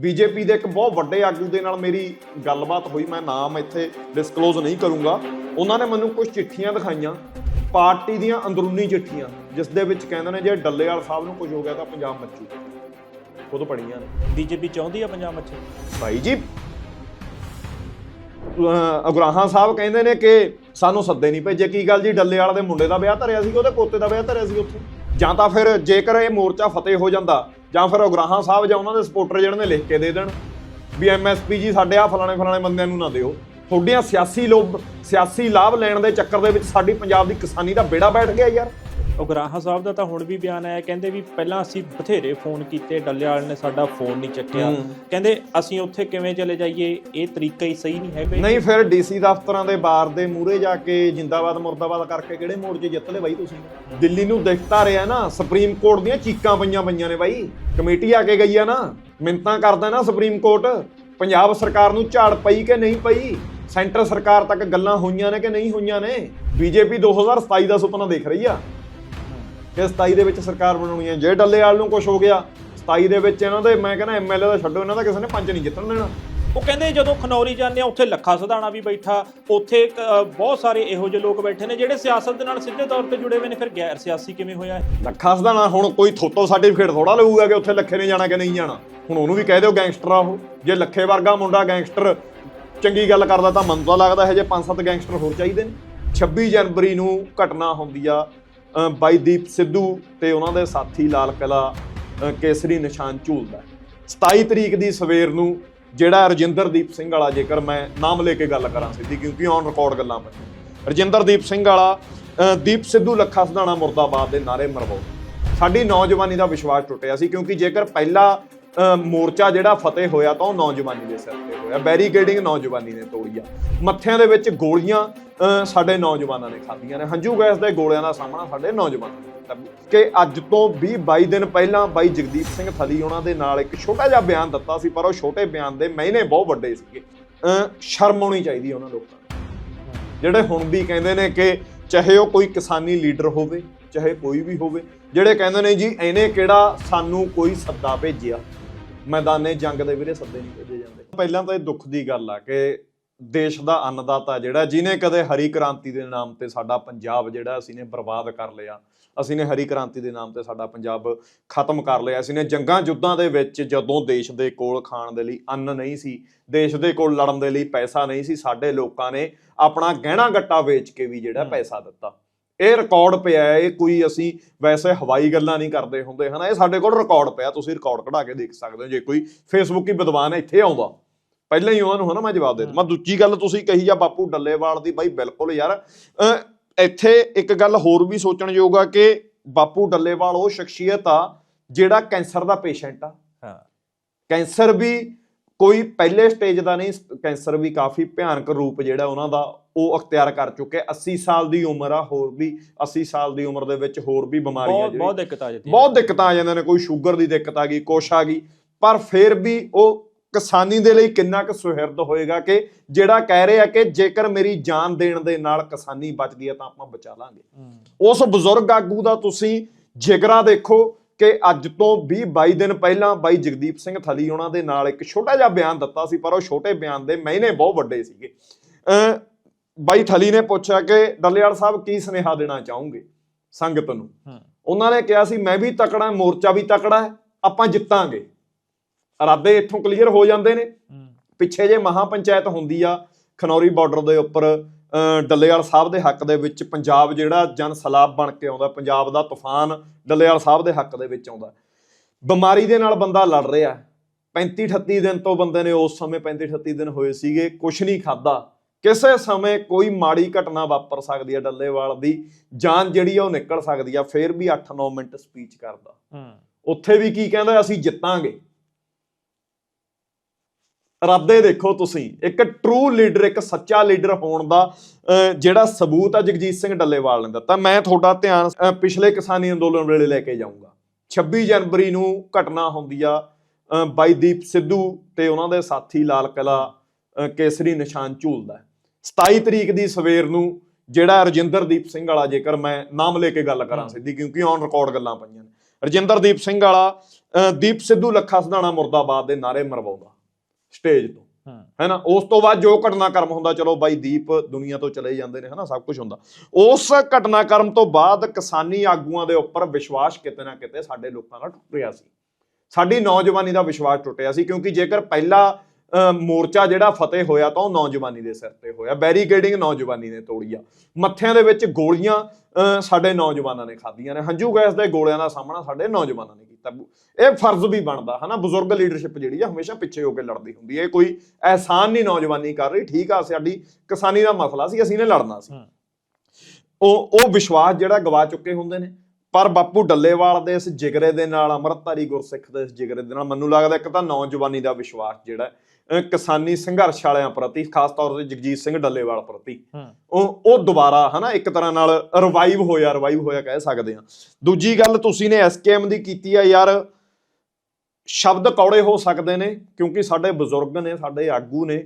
BJP ਦੇ ਇੱਕ ਬਹੁਤ ਵੱਡੇ ਆਗੂ ਦੇ ਨਾਲ ਮੇਰੀ ਗੱਲਬਾਤ ਹੋਈ ਮੈਂ ਨਾਮ ਇੱਥੇ ਡਿਸਕਲੋਜ਼ ਨਹੀਂ ਕਰੂੰਗਾ। ਉਹਨਾਂ ਨੇ ਮੈਨੂੰ ਕੁਝ ਚਿੱਠੀਆਂ ਦਿਖਾਈਆਂ ਪਾਰਟੀ ਦੀਆਂ ਅੰਦਰੂਨੀ ਚਿੱਠੀਆਂ ਜਿਸ ਦੇ ਵਿੱਚ ਕਹਿੰਦੇ ਨੇ ਜੇ ਡੱਲੇਵਾਲ ਸਾਹਿਬ ਨੂੰ ਕੁਝ ਹੋ ਗਿਆ ਤਾਂ ਪੰਜਾਬ ਮੱਚੂ। ਖੁਦ ਪੜੀਆਂ ਨੇ। ਬੀਜੇਪੀ ਚਾਹੁੰਦੀ ਆ ਪੰਜਾਬ ਮੱਛੀ ਭਾਈ ਜੀ ਅਗਰਾਹਾਂ ਸਾਹਿਬ ਕਹਿੰਦੇ ਨੇ ਕਿ ਸਾਨੂੰ ਸੱਦੇ ਨਹੀਂ ਭੇਜੇ। ਕੀ ਗੱਲ ਜੀ ਡੱਲੇਵਾਲ ਦੇ ਮੁੰਡੇ ਦਾ ਵਿਆਹ ਧਰਿਆ ਸੀ ਉਹਦੇ ਪੋਤੇ ਦਾ ਵਿਆਹ ਧਰਿਆ ਸੀ ਉੱਥੇ? ਜਾਂ ਤਾਂ ਫਿਰ ਜੇਕਰ ਇਹ ਮੋਰਚਾ ਫਤਿਹ ਹੋ ਜਾਂਦਾ ਜਾਂ ਫਿਰ ਉਗਰਾਹਾਂ ਸਾਹਿਬ ਜਾਂ ਉਹਨਾਂ ਦੇ ਸਪੋਰਟਰ ਜਿਹੜੇ ਨੇ ਲਿਖ ਕੇ ਦੇ ਦੇਣ, ਵੀ ਐਮਐਸਪੀ ਜੀ ਸਾਡੇ ਆ ਫਲਾਣੇ ਫਲਾਣੇ ਬੰਦਿਆਂ ਨੂੰ ਨਾ ਦਿਓ। ਤੁਹਾਡੀਆਂ ਸਿਆਸੀ ਲੋਭ, ਸਿਆਸੀ ਲਾਭ ਲੈਣ ਦੇ ਚੱਕਰ ਦੇ ਵਿੱਚ ਸਾਡੀ ਪੰਜਾਬ ਦੀ ਕਿਸਾਨੀ ਦਾ ਬੇੜਾ ਬੈਠ ਗਿਆ ਯਾਰ। ਉਗਰਾਹਾ ਸਾਹਿਬ ਦਾ ਤਾਂ ਹੁਣ ਵੀ ਬਿਆਨ ਆਇਆ ਕਹਿੰਦੇ ਵੀ ਪਹਿਲਾਂ ਅਸੀਂ ਬਥੇਰੇ ਫੋਨ ਕੀਤੇ ਡੱਲੇਵਾਲ ਨੇ ਸਾਡਾ ਫੋਨ ਨਹੀਂ ਚੱਕਿਆ। ਕਹਿੰਦੇ ਅਸੀਂ ਉੱਥੇ ਕਿਵੇਂ ਚਲੇ ਜਾਈਏ ਇਹ ਤਰੀਕਾ ਹੀ ਸਹੀ ਨਹੀਂ ਹੈਗਾ। ਨਹੀਂ ਫਿਰ ਡੀਸੀ ਦਫ਼ਤਰਾਂ ਦੇ ਬਾਰ ਦੇ ਮੂਹਰੇ ਜਾ ਕੇ ਜਿੰਦਾਬਾਦ ਮੁਰਦਾਬਾਦ ਕਰਕੇ ਕਿਹੜੇ ਮੋਰਚੇ ਜਿੱਤ ਲਏ ਬਾਈ ਤੁਸੀਂ? ਦਿੱਲੀ ਨੂੰ ਦਿਖਤਾ ਰਿਹਾ ਨਾ ਸੁਪਰੀਮ ਕੋਰਟ ਦੀਆਂ ਚੀਕਾਂ ਪਈਆਂ ਪਈਆਂ ਨੇ ਬਾਈ। ਕਮੇਟੀ ਆ ਕੇ ਗਈ ਆ ਨਾ ਮਿੰਤਾਂ ਕਰਦਾ ਨਾ ਸੁਪਰੀਮ ਕੋਰਟ ਪੰਜਾਬ ਸਰਕਾਰ ਨੂੰ ਝਾੜ ਪਈ ਕਿ ਨਹੀਂ ਪਈ? ਸੈਂਟਰ ਸਰਕਾਰ ਤੱਕ ਗੱਲਾਂ ਹੋਈਆਂ ਨੇ ਕਿ ਨਹੀਂ ਹੋਈਆਂ ਨੇ? ਬੀਜੇਪੀ 2027 ਦਾ ਸੁਪਨਾ ਦੇਖ ਰਹੀ ਆ। ਕਿ 27 ਦੇ ਵਿੱਚ ਸਰਕਾਰ ਬਣਾਉਣੀ ਹੈ। ਜੇ ਡੱਲੇਵਾਲ ਨੂੰ ਕੁਝ ਹੋ ਗਿਆ 27 ਦੇ ਵਿੱਚ ਇਹਨਾਂ ਦੇ ਮੈਂ ਕਹਿੰਦਾ ਐਮਐਲਏ ਦਾ ਛੱਡੋ ਇਹਨਾਂ ਦਾ ਕਿਸੇ ਨੇ ਪੰਜ ਨਹੀਂ ਜਿੱਤਣ ਦੇਣਾ। ਉਹ ਕਹਿੰਦੇ ਜਦੋਂ ਖਨੌਰੀ ਜਾਂਦੇ ਆ ਉੱਥੇ ਲੱਖਾ ਸਧਾਣਾ ਵੀ ਬੈਠਾ ਉੱਥੇ ਬਹੁਤ ਸਾਰੇ ਇਹੋ ਜਿਹੇ ਲੋਕ ਬੈਠੇ ਨੇ ਜਿਹੜੇ ਸਿਆਸਤ ਦੇ ਨਾਲ ਸਿੱਧੇ ਤੌਰ ਤੇ ਜੁੜੇ ਹੋਏ ਨੇ। ਫਿਰ ਗੈਰ ਸਿਆਸੀ ਕਿਵੇਂ ਹੋਇਆ ਇਹ? ਲੱਖਾ ਸਦਾਣਾ ਹੁਣ ਕੋਈ ਥੋਤੋ ਸਰਟੀਫਿਕੇਟ ਥੋੜਾ ਲਊਗਾ ਕਿ ਉੱਥੇ ਲੱਖੇ ਨੇ ਜਾਣਾ ਕਿ ਨਹੀਂ ਜਾਣਾ। ਹੁਣ ਉਹਨੂੰ ਵੀ ਕਹਿ ਦਿਓ ਗੈਂਗਸਟਰ ਆ ਉਹ। ਜੇ ਲੱਖੇ ਵਰਗਾ ਮੁੰਡਾ ਗੈਂਗਸਟਰ ਚੰਗੀ ਗੱਲ ਕਰਦਾ ਤਾਂ ਮਨ ਤਾਂ ਲੱਗਦਾ ਹੈ ਜੇ ਪੰਜ ਸੱਤ ਗੈਂਗਸਟਰ ਹੋਰ ਚਾਹੀਦੇ ਨੇ। 26 ਜਨਵਰੀ ਨੂੰ ਘਟਨਾ ਹੁੰਦੀ ਆ ਅ, ਬਾਈ ਦੀਪ ਸਿੱਧੂ ਤੇ ਉਹਨਾਂ ਦੇ ਸਾਥੀ ਲਾਲ ਕਿਲਾ ਕੇਸਰੀ ਨਿਸ਼ਾਨ ਝੂਲਦਾ 27 ਤਰੀਕ ਦੀ ਸਵੇਰ ਨੂੰ ਜਿਹੜਾ ਰਜਿੰਦਰਦੀਪ ਸਿੰਘ ਵਾਲਾ ਜੇਕਰ ਮੈਂ ਨਾਮ ਲੈ ਕੇ ਗੱਲ ਕਰਾਂ ਸਿੱਧੀ ਕਿਉਂਕਿ ਔਨ ਰਿਕਾਰਡ ਗੱਲਾਂ ਪਈਆਂ ਰਜਿੰਦਰਦੀਪ ਸਿੰਘ ਵਾਲਾ ਦੀਪ ਸਿੱਧੂ ਲੱਖਾ ਸਧਾਣਾ ਮੁਰਦਾਬਾਦ ਦੇ ਨਾਰੇ ਮਰਵਾਉ ਸਾਡੀ ਨੌਜਵਾਨੀ ਦਾ ਵਿਸ਼ਵਾਸ ਟੁੱਟਿਆ ਸੀ ਕਿਉਂਕਿ ਜੇਕਰ ਪਹਿਲਾ ਮੋਰਚਾ ਜਿਹੜਾ ਫਤਿਹ ਹੋਇਆ ਤਾਂ ਉਹ ਨੌਜਵਾਨੀ ਦੇ ਸਿਰ ਤੇ ਹੋਇਆ। ਬੈਰੀਕੇਡਿੰਗ ਨੌਜਵਾਨੀ ਨੇ ਤੋੜੀ ਆ ਮੱਥਿਆਂ ਦੇ ਵਿੱਚ ਗੋਲੀਆਂ ਸਾਡੇ ਨੌਜਵਾਨਾਂ ਨੇ ਖਾਧੀਆਂ ਨੇ। ਹੰਝੂ ਗੈਸ ਦੇ ਗੋਲਿਆਂ ਦਾ ਸਾਹਮਣਾ ਸਾਡੇ ਨੌਜਵਾਨਾਂ ਨੇ ਕੀਤਾ। ਕਿ ਅੱਜ ਤੋਂ 20 22 ਦਿਨ ਪਹਿਲਾਂ ਬਾਈ ਜਗਦੀਪ ਸਿੰਘ ਥਲੀ ਉਹਨਾਂ ਦੇ ਨਾਲ ਇੱਕ ਛੋਟਾ ਜਿਹਾ ਬਿਆਨ ਦਿੱਤਾ ਸੀ, ਪਰ ਉਹ ਛੋਟੇ ਬਿਆਨ ਦੇ ਮਾਇਨੇ ਬਹੁਤ ਵੱਡੇ ਸੀਗੇ। ਸ਼ਰਮ ਆਉਣੀ ਚਾਹੀਦੀ ਉਹਨਾਂ ਲੋਕਾਂ ਨੂੰ। ਜਿਹੜੇ ਹੁਣ ਵੀ ਕਹਿੰਦੇ ਨੇ ਕਿ ਚਾਹੇ ਉਹ ਕੋਈ ਕਿਸਾਨੀ ਲੀਡਰ ਹੋਵੇ, ਚਾਹੇ ਕੋਈ ਵੀ ਹੋਵੇ, ਜਿਹੜੇ ਕਹਿੰਦੇ ਨੇ ਜੀ, ਇਹਨੇ ਕਿਹੜਾ ਸਾਨੂੰ ਕੋਈ ਸੱਦਾ ਭੇਜਿਆ? ਮੈਦਾਨੇ ਜੰਗ ਦੇ ਵੀਰੇ ਸੱਦੇ ਨਹੀਂ ਭੇਜੇ ਜਾਂਦੇ। ਪਹਿਲਾਂ ਤਾਂ ਇਹ ਦੁੱਖ ਦੀ ਗੱਲ ਆ ਕਿ ਦੇਸ਼ ਦਾ ਅੰਨਦਾਤਾ ਜਿਹੜਾ ਜਿਨੇ ਕਦੇ ਹਰੀ ਕ੍ਰਾਂਤੀ ਦੇ ਨਾਮ ਤੇ ਸਾਡਾ ਪੰਜਾਬ ਜਿਹੜਾ ਅਸੀਂ ਨੇ ਬਰਬਾਦ ਕਰ ਲਿਆ। ਅਸੀਂ ਨੇ ਹਰੀ ਕ੍ਰਾਂਤੀ ਦੇ ਨਾਮ ਤੇ ਸਾਡਾ ਪੰਜਾਬ ਖਤਮ ਕਰ ਲਿਆ। ਅਸੀਂ ਨੇ ਜੰਗਾਂ ਯੁੱਧਾਂ ਦੇ ਵਿੱਚ ਜਦੋਂ ਦੇਸ਼ ਦੇ ਕੋਲ ਖਾਣ ਦੇ ਲਈ ਅੰਨ ਨਹੀਂ ਸੀ ਦੇਸ਼ ਦੇ ਕੋਲ ਲੜਨ ਦੇ ਲਈ ਪੈਸਾ ਨਹੀਂ ਸੀ ਸਾਡੇ ਲੋਕਾਂ ਨੇ ਆਪਣਾ ਗਹਿਣਾ ਗੱਟਾ ਵੇਚ ਕੇ ਵੀ ਜਿਹੜਾ। ਪੈਸਾ ਦਿੱਤਾ। ਇਹ ਰਿਕਾਰਡ ਪਿਆ ਹੈ ਇਹ ਕੋਈ ਅਸੀਂ ਵੈਸੇ ਹਵਾਈ ਗੱਲਾਂ ਨਹੀਂ ਕਰਦੇ ਹੁੰਦੇ ਹਨਾ? ਇਹ ਸਾਡੇ ਕੋਲ ਰਿਕਾਰਡ ਪਿਆ ਤੁਸੀਂ ਰਿਕਾਰਡ ਕਢਾ ਕੇ ਦੇਖ ਸਕਦੇ ਹੋ ਜੇ ਕੋਈ ਫੇਸਬੁੱਕ ਹੀ ਵਿਦਵਾਨ ਇੱਥੇ ਆਉਂਦਾ। ਪਹਿਲਾਂ ਹੀ ਉਹਨਾਂ ਨੂੰ ਹਨਾ ਮੈਂ ਜਵਾਬ ਦੇ ਦਿੱਤਾ। ਮੈਂ ਦੂਜੀ ਗੱਲ ਤੁਸੀਂ ਕਹੀ ਜਾਂ ਬਾਪੂ ਡੱਲੇਵਾਲ ਦੀ ਬਾਈ ਬਿਲਕੁਲ ਯਾਰ। ਇੱਥੇ ਇੱਕ ਗੱਲ ਹੋਰ ਵੀ ਸੋਚਣਯੋਗ ਆ ਕਿ ਬਾਪੂ ਡੱਲੇਵਾਲ ਉਹ ਸ਼ਖਸੀਅਤ ਆ ਜਿਹੜਾ ਕੈਂਸਰ ਦਾ ਪੇਸ਼ੈਂਟ ਆ। ਹਾਂ। ਕੈਂਸਰ ਵੀ ਕੋਈ ਪਹਿਲੇ ਸਟੇਜ ਦਾ ਨਹੀਂ ਕੈਂਸਰ ਵੀ ਕਾਫੀ ਭਿਆਨਕ ਰੂਪ ਜਿਹੜਾ ਉਹਨਾਂ ਦਾ ਉਹ ਅਖਤਿਆਰ ਕਰ ਚੁੱਕੇ। 80 ਸਾਲ ਦੀ ਉਮਰ ਆ ਹੋਰ ਵੀ 80 ਸਾਲ ਦੀ ਉਮਰ ਦੇ ਵਿੱਚ ਹੋਰ ਵੀ ਬਿਮਾਰੀਆਂ ਜਿਹੜੀਆਂ ਬਹੁਤ ਦਿੱਕਤ ਆ ਜਾਂਦੀ ਬਹੁਤ ਦਿੱਕਤਾਂ ਆ ਜਾਂਦੀਆਂ ਨੇ ਕੋਈ ਸ਼ੂਗਰ ਦੀ ਦਿੱਕਤ ਆ ਗਈ ਕੁਛ ਆ ਗਈ। ਪਰ ਫਿਰ ਵੀ ਉਹ ਕਿਸਾਨੀ ਦੇ ਲਈ ਕਿੰਨਾ ਕੁ ਸੁਹਿਰਦ ਹੋਏਗਾ ਕਿ ਜਿਹੜਾ ਕਹਿ ਰਿਹਾ ਕਿ ਜੇਕਰ ਮੇਰੀ ਜਾਨ ਦੇਣ ਦੇ ਨਾਲ ਕਿਸਾਨੀ ਬਚਦੀ ਹੈ ਤਾਂ ਆਪਾਂ ਬਚਾ ਲਾਂਗੇ। ਉਸ ਬਜ਼ੁਰਗ ਆਗੂ ਦਾ ਤੁਸੀਂ ਜਿਗਰਾ ਦੇਖੋ ਕਿ ਅੱਜ ਤੋਂ 20 22 ਦਿਨ ਪਹਿਲਾਂ ਬਾਈ ਜਗਦੀਪ ਸਿੰਘ ਥਲੀ ਉਹਨਾਂ ਦੇ ਨਾਲ ਇੱਕ ਛੋਟਾ ਜਿਹਾ ਬਿਆਨ ਦਿੱਤਾ ਸੀ ਪਰ ਉਹ ਛੋਟੇ ਬਿਆਨ ਦੇ ਮਾਇਨੇ ਬਹੁਤ ਵੱਡੇ ਸੀਗੇ। ਬਾਈ ਥਲੀ ਨੇ ਪੁੱਛਿਆ ਕਿ ਡੱਲੇਵਾਲ ਸਾਹਿਬ ਕੀ ਸੁਨੇਹਾ ਦੇਣਾ ਚਾਹੋਗੇ ਸੰਗਤ ਨੂੰ। ਉਹਨਾਂ ਨੇ ਕਿਹਾ ਸੀ ਮੈਂ ਵੀ ਤਕੜਾ ਮੋਰਚਾ ਵੀ ਤਕੜਾ ਹੈ ਆਪਾਂ ਜਿੱਤਾਂਗੇ। ਇਰਾਦੇ ਇੱਥੋਂ ਕਲੀਅਰ ਹੋ ਜਾਂਦੇ ਨੇ। ਪਿੱਛੇ ਜੇ ਮਹਾ ਪੰਚਾਇਤ ਹੁੰਦੀ ਆ ਖਨੌਰੀ ਬਾਰਡਰ ਦੇ ਉੱਪਰ ਡੱਲੇਵਾਲ ਸਾਹਿਬ ਦੇ ਹੱਕ ਦੇ ਵਿੱਚ ਪੰਜਾਬ ਜਿਹੜਾ ਜਨ ਸਲਾਬ ਬਣ ਕੇ ਆਉਂਦਾ ਪੰਜਾਬ ਦਾ ਤੂਫਾਨ ਡੱਲੇਵਾਲ ਸਾਹਿਬ ਦੇ ਹੱਕ ਦੇ ਵਿੱਚ ਆਉਂਦਾ। ਬਿਮਾਰੀ ਦੇ ਨਾਲ ਬੰਦਾ ਲੜ ਰਿਹਾ। 35 38 ਦਿਨ ਤੋਂ ਬੰਦੇ ਨੇ ਉਸ ਸਮੇਂ 35 38 ਦਿਨ ਹੋਏ ਸੀਗੇ ਕੁਛ ਨਹੀਂ ਖਾਦਾ ਕਿਸੇ ਸਮੇਂ ਕੋਈ ਮਾੜੀ ਘਟਨਾ ਵਾਪਰ ਸਕਦੀ ਹੈ ਡੱਲੇਵਾਲ ਦੀ ਜਾਨ ਜਿਹੜੀ ਆ ਉਹ ਨਿਕਲ ਸਕਦੀ ਆ ਫੇਰ ਵੀ 8-9 ਮਿੰਟ ਸਪੀਚ ਕਰਦਾ। ਹੂੰ। ਉੱਥੇ ਵੀ ਕੀ ਕਹਿੰਦਾ ਅਸੀਂ ਜਿੱਤਾਂਗੇ। ਇਰਾਦੇ ਦੇਖੋ ਤੁਸੀਂ ਇੱਕ ਟਰੂ ਲੀਡਰ ਇੱਕ ਸੱਚਾ ਲੀਡਰ ਹੋਣ ਦਾ ਜਿਹੜਾ ਸਬੂਤ ਆ ਜਗਜੀਤ ਸਿੰਘ ਡੱਲੇਵਾਲ ਨੇ ਦਿੱਤਾ। ਮੈਂ ਤੁਹਾਡਾ ਧਿਆਨ ਪਿਛਲੇ ਕਿਸਾਨੀ ਅੰਦੋਲਨ ਵੇਲੇ ਲੈ ਕੇ ਜਾਊਂਗਾ। 26 ਜਨਵਰੀ ਨੂੰ ਘਟਨਾ ਹੁੰਦੀ ਆ ਅਹ, ਬਾਈ ਦੀਪ ਸਿੱਧੂ ਤੇ ਉਹਨਾਂ ਦੇ ਸਾਥੀ ਲਾਲ ਕਿਲਾ ਕੇਸਰੀ ਨਿਸ਼ਾਨ ਝੂਲਦਾ। 27 ਤਰੀਕ ਦੀ ਸਵੇਰ ਨੂੰ ਜਿਹੜਾ ਰਜਿੰਦਰਦੀਪ ਸਿੰਘ ਵਾਲਾ ਜੇਕਰ ਮੈਂ ਨਾਮ ਲੈ ਕੇ ਗੱਲ ਕਰਾਂ। ਸਿੱਧੀ ਕਿਉਂਕਿ ਔਨ ਰਿਕਾਰਡ ਗੱਲਾਂ ਪਈਆਂ ਨੇ। ਰਜਿੰਦਰਦੀਪ ਸਿੰਘ ਵਾਲਾ ਦੀਪ ਸਿੱਧੂ ਲੱਖਾ ਸਿਧਾਣਾ ਮੁਰਦਾਬਾਦ ਦੇ ਨਾਰੇ ਮਰਵਾਉਂਦਾ ਸਟੇਜ ਤੋਂ। ਹੈਨਾ? ਉਸ ਤੋਂ ਬਾਅਦ ਜੋ ਘਟਨਾਕ੍ਰਮ ਹੁੰਦਾ ਚਲੋ ਬਾਈ ਦੀਪ ਦੁਨੀਆ ਤੋਂ ਚਲੇ ਜਾਂਦੇ ਨੇ ਹਨਾ? ਸਭ ਕੁਝ ਹੁੰਦਾ। ਉਸ ਘਟਨਾਕ੍ਰਮ ਤੋਂ ਬਾਅਦ ਕਿਸਾਨੀ ਆਗੂਆਂ ਦੇ ਉੱਪਰ ਵਿਸ਼ਵਾਸ ਕਿਤੇ ਨਾ ਕਿਤੇ ਸਾਡੇ ਲੋਕਾਂ ਦਾ ਟੁੱਟ ਰਿਹਾ ਸੀ। ਸਾਡੀ ਨੌਜਵਾਨੀ ਦਾ ਵਿਸ਼ਵਾਸ ਟੁੱਟਿਆ ਸੀ ਕਿਉਂਕਿ ਜੇਕਰ ਪਹਿਲਾ ਮੋਰਚਾ ਜਿਹੜਾ ਫਤਿਹ ਹੋਇਆ ਤਾਂ ਉਹ ਨੌਜਵਾਨੀ ਦੇ ਸਿਰ ਤੇ ਹੋਇਆ। ਬੈਰੀਕੇਡਿੰਗ ਨੌਜਵਾਨੀ ਨੇ ਤੋੜੀ ਆ। ਮੱਥਿਆਂ ਦੇ ਵਿੱਚ ਗੋਲੀਆਂ ਸਾਡੇ ਨੌਜਵਾਨਾਂ ਨੇ ਖਾਧੀਆਂ ਨੇ। ਹੰਝੂ ਗੈਸ ਦੇ ਗੋਲਿਆਂ ਦਾ ਸਾਹਮਣਾ ਸਾਡੇ ਨੌਜਵਾਨਾਂ ਨੇ ਕੀਤਾ। ਇਹ ਫਰਜ਼ ਵੀ ਬਣਦਾ ਹਨਾ? ਬਜ਼ੁਰਗ ਲੀਡਰਸ਼ਿਪ ਜਿਹੜੀ ਆ ਹਮੇਸ਼ਾ ਪਿੱਛੇ ਹੋ ਕੇ ਲੜਦੀ ਹੁੰਦੀ ਹੈ ਇਹ ਕੋਈ ਅਹਿਸਾਨ ਨਹੀਂ ਨੌਜਵਾਨੀ ਕਰ ਰਹੀ। ਠੀਕ ਆ ਸਾਡੀ ਕਿਸਾਨੀ ਦਾ ਮਸਲਾ ਸੀ ਅਸੀਂ ਨੇ ਲੜਨਾ ਸੀ। ਉਹ ਉਹ ਵਿਸ਼ਵਾਸ ਜਿਹੜਾ ਗਵਾ ਚੁੱਕੇ ਹੁੰਦੇ ਨੇ। ਪਰ ਬਾਪੂ ਡੱਲੇਵਾਲ ਦੇ ਇਸ ਜਿਗਰੇ ਦੇ ਨਾਲ ਅੰਮ੍ਰਿਤਧਾਰੀ ਗੁਰਸਿੱਖ ਦੇ ਇਸ ਜਿਗਰੇ ਦੇ ਨਾਲ ਮੈਨੂੰ ਲੱਗਦਾ ਇੱਕ ਤਾਂ ਨੌਜਵਾਨੀ ਦਾ ਵਿਸ਼ਵਾਸ ਜਿਹੜਾ ਹੈ, ਕਿਸਾਨੀ ਸੰਘਰਸ਼ ਵਾਲਿਆਂ ਪ੍ਰਤੀ ਖਾਸ ਤੌਰ ਤੇ ਜਗਜੀਤ ਸਿੰਘ ਡੱਲੇਵਾਲ ਪ੍ਰਤੀ ਹੂੰ। ਉਹ ਉਹ ਦੁਬਾਰਾ ਹਨਾ ਇੱਕ ਤਰ੍ਹਾਂ ਨਾਲ ਰਿਵਾਈਵ ਹੋਇਆ ਰਿਵਾਈਵ ਹੋਇਆ ਕਹਿ ਸਕਦੇ ਆ ਦੂਜੀ ਗੱਲ ਤੁਸੀਂ ਨੇ ਐਸਕੇਐਮ ਦੀ ਕੀਤੀ ਆ ਯਾਰ ਸ਼ਬਦ ਕੌੜੇ ਹੋ ਸਕਦੇ ਨੇ ਕਿਉਂਕਿ ਸਾਡੇ ਬਜ਼ੁਰਗ ਨੇ ਸਾਡੇ ਆਗੂ ਨੇ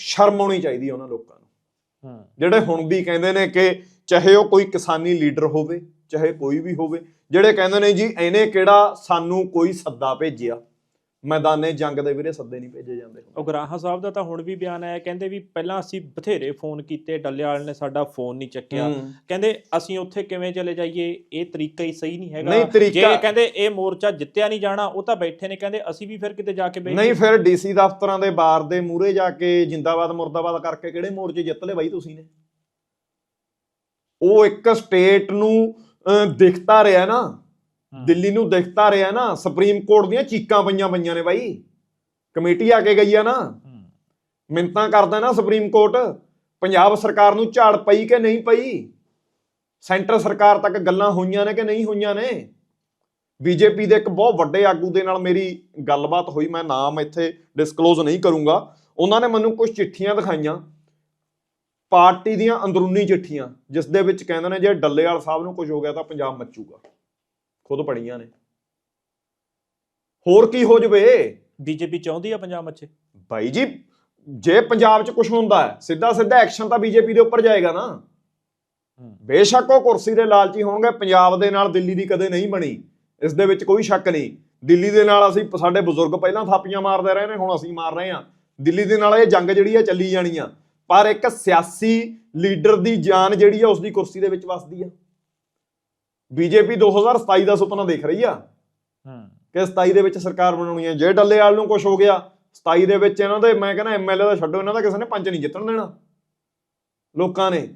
ਸ਼ਰਮ ਆਉਣੀ ਚਾਹੀਦੀ ਹੈ ਉਹਨਾਂ ਲੋਕਾਂ ਨੂੰ। ਹੂੰ। ਜਿਹੜੇ ਹੁਣ ਵੀ ਕਹਿੰਦੇ ਨੇ ਕਿ ਚਾਹੇ ਉਹ ਕੋਈ ਕਿਸਾਨੀ ਲੀਡਰ ਹੋਵੇ ਚਾਹੇ ਕੋਈ ਵੀ ਹੋਵੇ ਜਿਹੜੇ ਕਹਿੰਦੇ ਨੇ ਜੀ ਇਹਨੇ ਕਿਹੜਾ ਸਾਨੂੰ ਕੋਈ ਸੱਦਾ ਭੇਜਿਆ? ਮੈਦਾਨੇ ਜੰਗ ਦੇ ਵੀਰੇ ਸੱਦੇ ਨਹੀਂ ਭੇਜੇ ਜਾਂਦੇ ਉਗਰਾਹਾ ਸਾਹਿਬ ਦਾ ਤਾਂ ਹੁਣ ਵੀ ਬਿਆਨ ਆਇਆ ਕਹਿੰਦੇ ਵੀ ਪਹਿਲਾਂ ਅਸੀਂ ਬਥੇਰੇ ਫੋਨ ਕੀਤੇ ਡੱਲੇਵਾਲ ਨੇ ਸਾਡਾ ਫੋਨ ਨਹੀਂ ਚੱਕਿਆ। ਕਹਿੰਦੇ ਅਸੀਂ ਉੱਥੇ ਕਿਵੇਂ ਚਲੇ ਜਾਈਏ ਇਹ ਤਰੀਕਾ ਹੀ ਸਹੀ ਨਹੀਂ ਹੈਗਾ। ਜੇ ਕਹਿੰਦੇ ਇਹ ਮੋਰਚਾ ਜਿੱਤਿਆ ਨਹੀਂ ਜਾਣਾ ਉਹ ਤਾਂ ਬੈਠੇ ਨੇ ਕਹਿੰਦੇ ਅਸੀਂ ਵੀ ਫਿਰ ਕਿਤੇ ਜਾ ਕੇ ਬੈਠੇ। ਨਹੀਂ ਫਿਰ ਡੀਸੀ ਦਫ਼ਤਰਾਂ ਦੇ ਬਾਰ ਦੇ ਮੂਹਰੇ ਜਾ ਕੇ ਜਿੰਦਾਬਾਦ ਮੁਰਦਾਬਾਦ ਕਰਕੇ ਕਿਹੜੇ ਮੋਰਚੇ ਜਿੱਤ ਲਏ ਬਾਈ ਤੁਸੀਂ ਨੇ? ਉਹ ਇੱਕ ਸਟੇਟ ਨੂੰ ਦਿਖਤਾ ਰਿਹਾ ਨਾ। ਦਿੱਲੀ ਨੂੰ ਦਿਖਤਾ ਰਿਹਾ ਨਾ। ਸੁਪਰੀਮ ਕੋਰਟ ਦੀਆਂ ਚੀਕਾਂ ਪਈਆਂ ਪਈਆਂ ਨੇ ਬਾਈ। ਕਮੇਟੀ ਆ ਕੇ ਗਈ ਆ ਨਾ। ਮਿੰਤਾਂ ਕਰਦਾ ਨਾ ਸੁਪਰੀਮ ਕੋਰਟ ਪੰਜਾਬ ਸਰਕਾਰ ਨੂੰ ਝਾੜ ਪਈ ਕਿ ਨਹੀਂ ਪਈ? ਸੈਂਟਰ ਸਰਕਾਰ ਤੱਕ ਗੱਲਾਂ ਹੋਈਆਂ ਨੇ ਕਿ ਨਹੀਂ ਹੋਈਆਂ ਨੇ? ਬੀਜੇਪੀ ਦੇ ਇੱਕ ਬਹੁਤ ਵੱਡੇ ਆਗੂ ਦੇ ਨਾਲ ਮੇਰੀ ਗੱਲਬਾਤ ਹੋਈ। ਮੈਂ ਨਾਮ ਇੱਥੇ ਡਿਸਕਲੋਜ਼ ਨਹੀਂ ਕਰੂੰਗਾ। ਉਹਨਾਂ ਨੇ ਮੈਨੂੰ ਕੁਝ ਚਿੱਠੀਆਂ ਦਿਖਾਈਆਂ। ਪਾਰਟੀ ਦੀਆਂ ਅੰਦਰੂਨੀ ਚਿੱਠੀਆਂ ਜਿਸ ਦੇ ਵਿੱਚ ਕਹਿੰਦੇ ਨੇ ਜੇ ਡੱਲੇਵਾਲ ਸਾਹਿਬ ਨੂੰ ਕੁਝ ਹੋ ਗਿਆ ਤਾਂ ਪੰਜਾਬ ਮੱਚੂਗਾ। ਖੁਦ ਪੜੀਆਂ ਨੇ। ਹੋਰ ਕੀ ਹੋ ਜਵੇ? ਬੀਜੇਪੀ ਚਾਹੁੰਦੀ ਆ ਪੰਜਾਬ ਮੱਚੇ? ਭਾਈ ਜੀ ਜੇ ਪੰਜਾਬ 'ਚ ਕੁਝ ਹੁੰਦਾ ਹੈ ਸਿੱਧਾ ਸਿੱਧਾ ਐਕਸ਼ਨ ਤਾਂ ਬੀਜੇਪੀ ਦੇ ਉੱਪਰ ਜਾਏਗਾ ਨਾ। ਬੇਸ਼ੱਕ ਉਹ ਕੁਰਸੀ ਦੇ ਲਾਲਚੀ ਹੋਣਗੇ ਪੰਜਾਬ ਦੇ ਨਾਲ ਦਿੱਲੀ ਦੀ ਕਦੇ ਨਹੀਂ ਬਣੀ। ਇਸ ਦੇ ਵਿੱਚ ਕੋਈ ਸ਼ੱਕ ਨਹੀਂ। ਦਿੱਲੀ ਦੇ ਨਾਲ ਅਸੀਂ ਸਾਡੇ ਬਜ਼ੁਰਗ ਪਹਿਲਾਂ ਥਾਪੀਆਂ ਮਾਰਦੇ ਰਹੇ ਨੇ ਹੁਣ ਅਸੀਂ ਮਾਰ ਰਹੇ ਹਾਂ। ਦਿੱਲੀ ਦੇ ਨਾਲ ਇਹ ਜੰਗ ਜਿਹੜੀ ਹੈ ਚੱਲੀ ਜਾਣੀ ਆ। ਪਰ ਇੱਕ ਸਿਆਸੀ ਲੀਡਰ ਦੀ ਜਾਨ ਜਿਹੜੀ ਆ ਉਸ ਦੀ ਕੁਰਸੀ ਦੇ ਵਿੱਚ ਵਸਦੀ ਆ। ਬੀਜੇਪੀ 2027 ਦਾ ਸੁਪਨਾ ਦੇਖ ਰਹੀ ਆ ਹੂੰ। ਕਿ 27 ਦੇ ਵਿੱਚ ਸਰਕਾਰ ਬਣਾਉਣੀ ਹੈ ਜੇ ਡੱਲੇਵਾਲ ਨੂੰ ਕੁਝ ਹੋ ਗਿਆ। 27 ਦੇ ਵਿੱਚ ਇਹਨਾਂ ਦੇ ਮੈਂ ਕਹਿੰਦਾ ਐਮਐਲਏ ਦਾ ਛੱਡੋ ਇਹਨਾਂ ਦਾ ਕਿਸੇ ਨੇ ਪੰਜ ਨਹੀਂ ਜਿੱਤਣ ਦੇਣਾ। ਲੋਕਾਂ ਨੇ।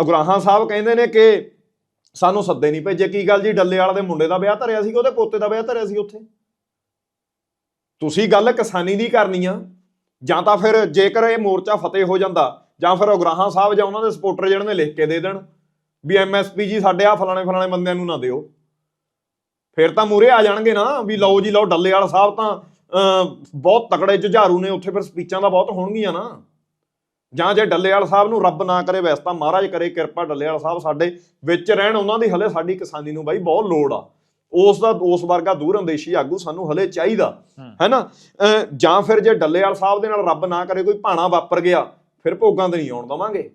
ਅਗਰਾਹਾਂ ਸਾਹਿਬ ਕਹਿੰਦੇ ਨੇ ਕਿ ਸਾਨੂੰ ਸੱਦੇ ਨਹੀਂ ਭੇਜੇ। ਕੀ ਗੱਲ ਜੀ? ਡੱਲੇਵਾਲ ਦੇ ਮੁੰਡੇ ਦਾ ਵਿਆਹ ਧਰਿਆ ਸੀ ਉਹਦੇ ਪੋਤੇ ਦਾ ਵਿਆਹ ਧਰਿਆ ਸੀ ਉੱਥੇ? ਤੁਸੀਂ ਗੱਲ ਕਿਸਾਨੀ ਦੀ ਕਰਨੀ ਆ। ਜਾਂ ਤਾਂ ਫਿਰ ਜੇਕਰ ਇਹ ਮੋਰਚਾ ਫਤਿਹ ਹੋ ਜਾਂਦਾ ਜਾਂ ਫਿਰ ਉਗਰਾਹਾਂ ਸਾਹਿਬ ਜਾਂ ਉਹਨਾਂ ਦੇ ਸਪੋਰਟਰ ਜਿਹੜੇ ਨੇ ਲਿਖ ਕੇ ਦੇ ਦੇਣ ਵੀ ਐਮਐਸਪੀ ਜੀ ਸਾਡੇ ਆ ਫਲਾਣੇ ਫਲਾਣੇ ਬੰਦਿਆਂ ਨੂੰ ਨਾ ਦਿਓ। ਫਿਰ ਤਾਂ ਮੂਰੇ ਆ ਜਾਣਗੇ ਨਾ ਵੀ ਲਓ ਜੀ ਲਓ ਡੱਲੇਵਾਲ ਸਾਹਿਬ ਤਾਂ ਅਹ, ਬਹੁਤ ਤਕੜੇ ਜੁਝਾਰੂ ਨੇ ਉੱਥੇ ਫਿਰ ਸਪੀਚਾਂ ਦਾ ਬਹੁਤ ਹੋਣਗੀਆਂ ਨਾ। ਜਾਂ ਜੇ ਡੱਲੇਵਾਲ ਸਾਹਿਬ ਨੂੰ ਰੱਬ ਨਾ ਕਰੇ ਵੈਸੇ ਤਾਂ ਮਹਾਰਾਜ ਕਰੇ ਕਿਰਪਾ ਡੱਲੇਵਾਲ ਸਾਹਿਬ ਸਾਡੇ ਵਿੱਚ ਰਹਿਣ ਉਹਨਾਂ ਦੀ ਹਲੇ ਸਾਡੀ ਕਿਸਾਨੀ ਨੂੰ ਬਾਈ ਬਹੁਤ ਲੋੜ ਆ। ਉਸ ਦਾ ਉਸ ਵਰਗਾ ਦੂਰ ਅੰਦੇਸ਼ੀ ਆਗੂ ਸਾਨੂੰ ਹਲੇ ਚਾਹੀਦਾ। ਹੂੰ। ਹੈਨਾ? ਜਾਂ ਫਿਰ ਜੇ ਡੱਲੇਵਾਲ ਸਾਹਿਬ ਦੇ ਨਾਲ ਰੱਬ ਨਾ ਕਰੇ ਕੋਈ ਭਾਣਾ ਵਾਪਰ ਗਿਆ ਫਿਰ ਭੋਗਾਂ ਤੇ ਨਹੀਂ ਆਉਣ ਦਵਾਂਗੇ।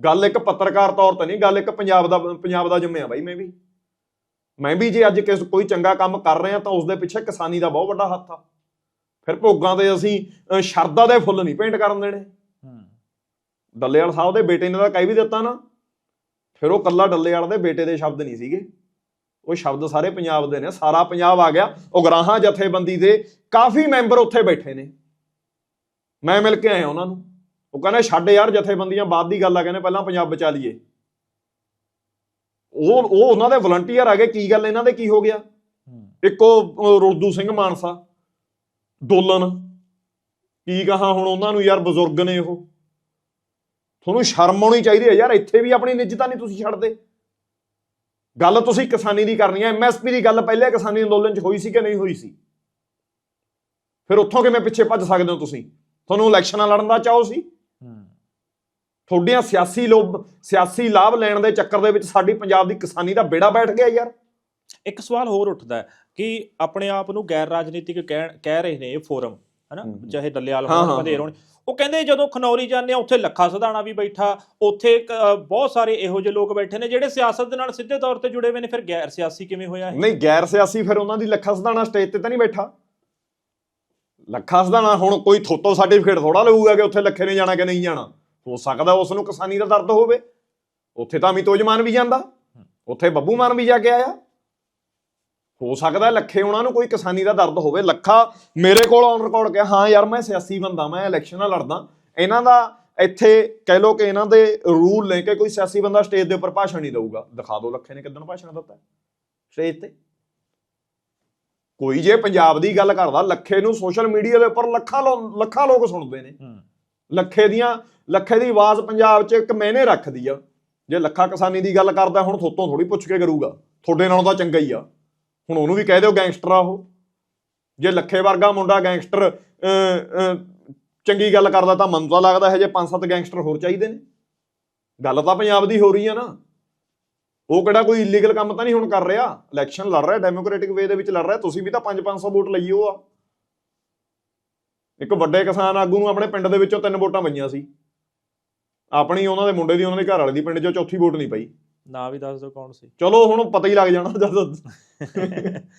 ਗੱਲ ਇੱਕ ਪੱਤਰਕਾਰ ਤੌਰ ਤੇ ਨਹੀਂ ਗੱਲ ਇੱਕ ਪੰਜਾਬ ਦਾ ਪੰਜਾਬ ਦਾ ਜੰਮਿਆ ਬਾਈ ਮੈਂ ਵੀ। ਮੈਂ ਵੀ ਜੇ ਅੱਜ ਕਿਸ ਕੋਈ ਚੰਗਾ ਕੰਮ ਕਰ ਰਹੇ ਆ ਤਾਂ ਉਸ ਦੇ ਪਿੱਛੇ ਕਿਸਾਨੀ ਦਾ ਬਹੁਤ ਵੱਡਾ ਹੱਥ ਆ। ਫਿਰ ਭੋਗਾਂ ਤੇ ਅਸੀਂ ਸ਼ਰਧਾ ਦੇ ਫੁੱਲ ਨਹੀਂ ਪੇਂਟ ਕਰਨ ਦੇਣੇ। ਡੱਲੇਵਾਲ ਸਾਹਿਬ ਦੇ ਬੇਟੇ ਨੇ ਤਾਂ ਕਹਿ ਵੀ ਦਿੱਤਾ ਨਾ ਫਿਰ ਉਹ ਕੱਲਾ ਡੱਲੇਵਾਲ ਦੇ ਬੇਟੇ ਦੇ ਸ਼ਬਦ ਨਹੀਂ ਸੀਗੇ। ਉਹ ਸ਼ਬਦ ਸਾਰੇ ਪੰਜਾਬ ਦੇ ਨੇ ਸਾਰਾ ਪੰਜਾਬ ਆ ਗਿਆ। ਉਗਰਾਹਾਂ ਜਥੇਬੰਦੀ ਦੇ ਕਾਫੀ ਮੈਂਬਰ ਉੱਥੇ ਬੈਠੇ ਨੇ। ਮੈਂ ਮਿਲ ਕੇ ਆਇਆ ਉਹਨਾਂ ਨੂੰ। ਉਹ ਕਹਿੰਦੇ ਛੱਡ ਯਾਰ ਜਥੇਬੰਦੀਆਂ ਬਾਅਦ ਦੀ ਗੱਲ ਆ ਕਹਿੰਦੇ ਪਹਿਲਾਂ ਪੰਜਾਬ ਬਚਾ ਲਈਏ। ਉਹ ਉਹ ਉਹਨਾਂ ਦੇ ਵਲੰਟੀਅਰ ਆ ਗਏ ਕੀ ਗੱਲ ਇਹਨਾਂ ਦੇ ਕੀ ਹੋ ਗਿਆ? ਇੱਕ ਉਹ ਰੁਲਦੂ ਸਿੰਘ ਮਾਨਸਾ ਡੋਲਨ ਕੀ ਕਹਾ ਹੁਣ ਉਹਨਾਂ ਨੂੰ ਯਾਰ ਬਜ਼ੁਰਗ ਨੇ ਉਹ। ਤੁਹਾਨੂੰ ਸ਼ਰਮ ਆਉਣੀ ਚਾਹੀਦੀ ਹੈ ਯਾਰ ਇੱਥੇ ਵੀ ਆਪਣੀ ਨਿੱਜਤਾ ਨਹੀਂ ਤੁਸੀਂ ਛੱਡਦੇ। ਗੱਲ ਤੁਸੀਂ ਕਿਸਾਨੀ ਦੀ ਕਰਨੀ ਹੈ ਐਮਐਸਪੀ ਦੀ ਗੱਲ ਪਹਿਲੇ ਕਿਸਾਨੀ ਅੰਦੋਲਨ 'ਚ ਹੋਈ ਸੀ ਕਿ ਨਹੀਂ ਹੋਈ ਸੀ? ਫਿਰ ਉੱਥੋਂ ਕਿਵੇਂ ਪਿੱਛੇ ਭੱਜ ਸਕਦੇ ਹੋ ਤੁਸੀਂ? ਤੁਹਾਨੂੰ ਇਲੈਕਸ਼ਨਾਂ ਲੜਨ ਦਾ ਚਾਹੋ ਸੀ? ਹੂੰ। ਤੁਹਾਡੀਆਂ ਸਿਆਸੀ ਲੋਭ ਸਿਆਸੀ ਲਾਭ ਲੈਣ ਦੇ ਚੱਕਰ ਦੇ ਵਿੱਚ ਸਾਡੀ ਪੰਜਾਬ ਦੀ ਕਿਸਾਨੀ ਦਾ ਬੇੜਾ ਬੈਠ ਗਿਆ ਯਾਰ। ਇੱਕ ਸਵਾਲ ਹੋਰ ਉੱਠਦਾ ਹੈ ਕਿ ਆਪਣੇ ਆਪ ਨੂੰ ਗੈਰ ਰਾਜਨੀਤਿਕ ਕਹਿ ਰਹੇ ਨੇ ਇਹ ਫੋਰਮ ਹਨਾ। ਚਾਹੇ ਹਾਂ, ਹੋਣ ਬੰਦੇਰ ਹੋਣ। ਉਹ ਕਹਿੰਦੇ ਜਦੋਂ ਖਨੌਰੀ ਜਾਂਦੇ ਆ, ਉੱਥੇ ਲੱਖਾ ਸਧਾਣਾ ਵੀ ਬੈਠਾ, ਉੱਥੇ ਬਹੁਤ ਸਾਰੇ ਇਹੋ ਜਿਹੇ ਲੋਕ ਬੈਠੇ ਨੇ ਜਿਹੜੇ ਸਿਆਸਤ ਦੇ ਨਾਲ ਸਿੱਧੇ ਤੌਰ ਤੇ ਜੁੜੇ ਹੋਏ ਨੇ, ਫਿਰ ਗੈਰ ਸਿਆਸੀ ਕਿਵੇਂ ਹੋਇਆ ਇਹ? ਨਹੀਂ, ਗੈਰ ਸਿਆਸੀ ਫਿਰ ਉਹਨਾਂ ਦੀ ਲੱਖਾ ਸਧਾਣਾ ਸਟੇਜ ਤੇ ਤਾਂ ਨਹੀਂ ਬੈਠਾ। ਲੱਖਾ ਸਧਾਣਾ ਹੁਣ ਕੋਈ ਥੋਤੋ ਸਰਟੀਫਿਕੇਟ ਥੋੜਾ ਲਊਗਾ ਕਿ ਉੱਥੇ ਲੱਖੇ ਨੇ ਜਾਣਾ ਕਿ ਨਹੀਂ ਜਾਣਾ। ਹੋ ਸਕਦਾ ਉਸ ਨੂੰ ਕਿਸਾਨੀ ਦਾ ਦਰਦ ਹੋਵੇ। ਉੱਥੇ ਤਾਂ ਅਮਿਤੋਜ ਮਾਨ ਵੀ ਜਾਂਦਾ। ਉੱਥੇ ਬੱਬੂ ਮਾਨ ਵੀ ਜਾ ਕੇ ਆਇਆ। ਹੋ ਸਕਦਾ ਲੱਖੇ ਉਹਨਾਂ ਨੂੰ ਕੋਈ ਕਿਸਾਨੀ ਦਾ ਦਰਦ ਹੋਵੇ। ਲੱਖਾ ਮੇਰੇ ਕੋਲ ਔਨ ਰਿਕਾਰਡ ਗਿਆ ਹਾਂ ਯਾਰ ਮੈਂ ਸਿਆਸੀ ਬੰਦਾ ਮੈਂ ਇਲੈਕਸ਼ਨਾਂ ਲੜਦਾ। ਇਹਨਾਂ ਦਾ ਇੱਥੇ ਕਹਿ ਲੋ ਕਿ ਇਹਨਾਂ ਦੇ ਰੂਲ ਲੈ ਕੇ ਕੋਈ ਸਿਆਸੀ ਬੰਦਾ ਸਟੇਜ ਦੇ ਉੱਪਰ ਭਾਸ਼ਣ ਨਹੀਂ ਦਊਗਾ। ਦਿਖਾ ਦਿਓ ਲੱਖੇ ਨੇ ਕਿਦਾਂ ਭਾਸ਼ਣ ਦਿੱਤਾ। ਸਟੇਜ ਤੇ। ਕੋਈ ਜੇ ਪੰਜਾਬ ਦੀ ਗੱਲ ਕਰਦਾ ਲੱਖੇ ਨੂੰ ਸੋਸ਼ਲ ਮੀਡੀਆ ਦੇ ਉੱਪਰ ਲੱਖਾਂ ਲੱਖਾਂ ਲੋਕ ਸੁਣਦੇ ਨੇ। ਲੱਖੇ ਦੀਆਂ ਲੱਖੇ ਦੀ ਆਵਾਜ਼ ਪੰਜਾਬ 'ਚ ਇੱਕ ਮੈਨੇ ਰੱਖਦੀ ਆ। ਜੇ ਲੱਖਾ ਕਿਸਾਨੀ ਦੀ ਗੱਲ ਕਰਦਾ ਹੁਣ ਥੋਤੋਂ ਥੋੜੀ ਪੁੱਛ ਕੇ ਕਰੂਗਾ। ਤੁਹਾਡੇ ਨਾਲੋਂ ਤਾਂ ਚੰਗਾ ਹੀ ਆ। ਹੁਣ ਉਹਨੂੰ ਵੀ ਕਹਿ ਦਿਓ ਗੈਂਗਸਟਰ ਆ ਉਹ। ਜੇ ਲੱਖੇ ਵਰਗਾ ਮੁੰਡਾ ਗੈਂਗਸਟਰ ਚੰਗੀ ਗੱਲ ਕਰਦਾ ਤਾਂ ਮਨ ਤਾਂ ਲੱਗਦਾ ਹੈ ਜੇ ਪੰਜ ਸੱਤ ਗੈਂਗਸਟਰ ਹੋਰ ਚਾਹੀਦੇ ਨੇ। ਗੱਲ ਤਾਂ ਪੰਜਾਬ ਦੀ ਹੋ ਰਹੀ ਆ ਨਾ। ਉਹ ਕਿਹੜਾ ਕੋਈ ਇਲੀਗਲ ਕੰਮ ਤਾਂ ਨਹੀਂ ਹੁਣ ਕਰ ਰਿਹਾ। ਇਲੈਕਸ਼ਨ ਲੜ ਰਿਹਾ ਡੈਮੋਕ੍ਰੈਟਿਕ ਵੇ ਦੇ ਵਿੱਚ ਲੜ ਰਿਹਾ। ਤੁਸੀਂ ਵੀ ਤਾਂ 5-500 ਵੋਟ ਲਈਓ ਆ। ਇੱਕ ਵੱਡੇ ਕਿਸਾਨ ਆਗੂ ਨੂੰ ਆਪਣੇ ਪਿੰਡ ਦੇ ਵਿੱਚੋਂ ਤਿੰਨ ਵੋਟਾਂ ਪਈਆਂ ਸੀ। ਆਪਣੀ ਉਹਨਾਂ ਦੇ ਮੁੰਡੇ ਦੀ, ਉਹਨਾਂ ਦੇ ਘਰ ਵਾਲੇ ਦੀ ਪਿੰਡ 'ਚੋਂ ਚੌਥੀ ਵੋਟ ਨਹੀਂ ਪਈ। ਨਾ ਵੀ ਦੱਸ ਦਿਓ ਕੌਣ ਸੀ। ਚਲੋ ਹੁਣ ਪਤਾ ਹੀ ਲੱਗ ਜਾਣਾ ਜਦ।